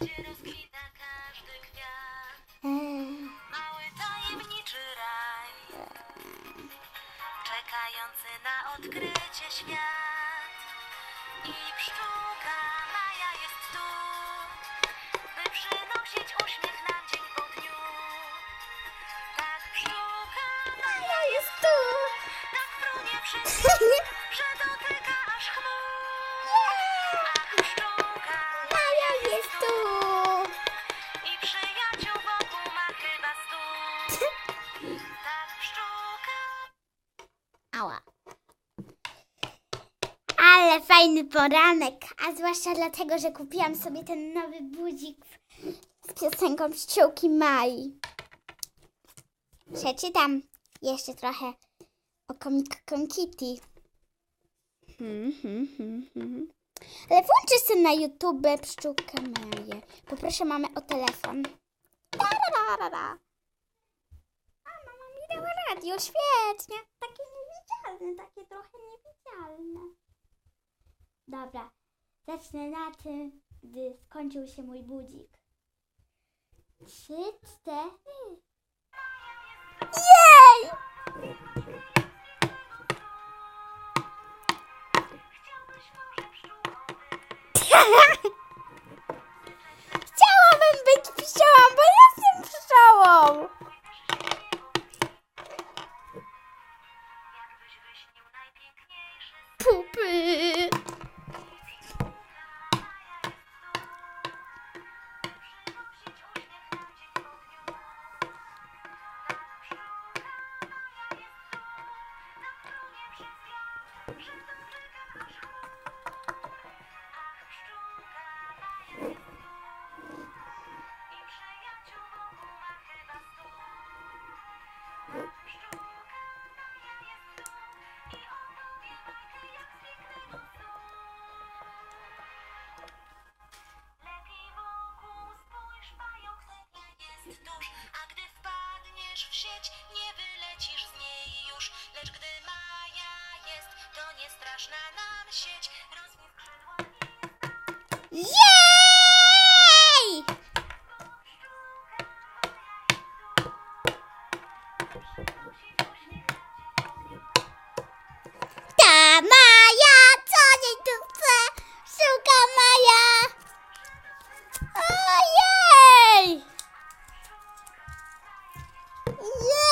gdzie rozkwita każdy kwiat. Mały tajemniczy raj, czekający na odkrycie świat. I pszczółka Maja jest tu, by przynosić uśmiech nam dzień po dniu. Tak pszczółka Maja jest tu! tak frunie wszystkich, Ała. Ale fajny poranek, a zwłaszcza dlatego, że kupiłam sobie ten nowy budzik z piosenką Pszczółki Mai. Przeczytam jeszcze trochę o Comic Kitty. Hmm, hmm, hmm, hmm. Ale włączę sobie na YouTube Pszczółkę Maję. Poproszę mamę o telefon. Tararara. A, mama mi dała radio, świetnie. Takie niewidzialne, takie trochę niewidzialne. Dobra, zacznę na tym, gdy skończył się mój budzik. Trzy, cztery. Jej! sieć, nie wylecisz z niej już, lecz gdy Maja jest, to nie straszna nam sieć, rozwój skrzydła nie. Yeah!